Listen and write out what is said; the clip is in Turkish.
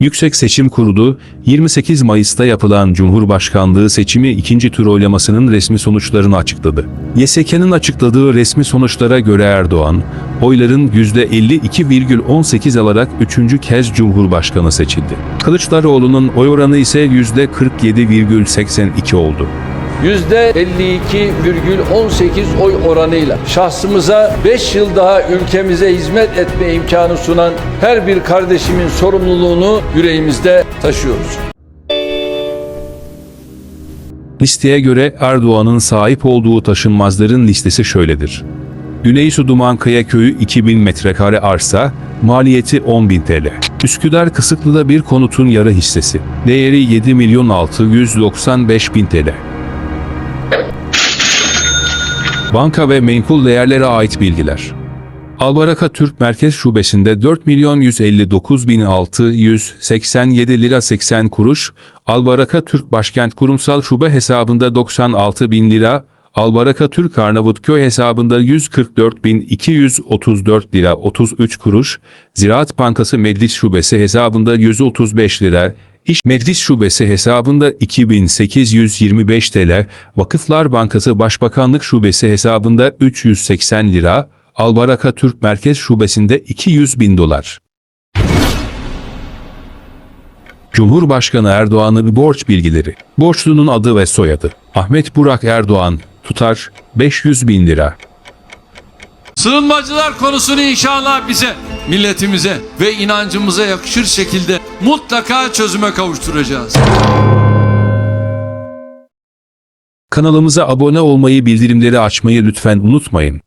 Yüksek Seçim Kurulu, 28 Mayıs'ta yapılan Cumhurbaşkanlığı seçimi ikinci tur oylamasının resmi sonuçlarını açıkladı. YSK'nın açıkladığı resmi sonuçlara göre Erdoğan, oyların %52,18 alarak üçüncü kez Cumhurbaşkanı seçildi. Kılıçdaroğlu'nun oy oranı ise %47,82 oldu. %52,18 oy oranıyla şahsımıza 5 yıl daha ülkemize hizmet etme imkanı sunan her bir kardeşimin sorumluluğunu yüreğimizde taşıyoruz. Listeye göre Erdoğan'ın sahip olduğu taşınmazların listesi şöyledir. Güneysu Dumankaya Köyü 2000 metrekare arsa, maliyeti 10.000 TL. Üsküdar Kısıklı'da bir konutun yarı hissesi, değeri 7 milyon 695 bin TL. Banka ve menkul değerlere ait bilgiler. Albaraka Türk Merkez Şubesi'nde 4 milyon 159 bin 687 lira 80 kuruş, Albaraka Türk Başkent Kurumsal Şube hesabında 96 bin lira, Albaraka Türk Arnavutköy hesabında 144 bin 234 lira 33 kuruş, Ziraat Bankası Meclis Şubesi hesabında 135 lira, İş Meclis Şubesi hesabında 2825 TL, Vakıflar Bankası Başbakanlık Şubesi hesabında 380 lira, Albaraka Türk Merkez Şubesi'nde 200 bin dolar. Cumhurbaşkanı Erdoğan'ın borç bilgileri. Borçlunun adı ve soyadı. Ahmet Burak Erdoğan, tutar 500 bin lira. Sığınmacılar konusunu inşallah bize, milletimize ve inancımıza yakışır şekilde mutlaka çözüme kavuşturacağız. Kanalımıza abone olmayı, bildirimleri açmayı lütfen unutmayın.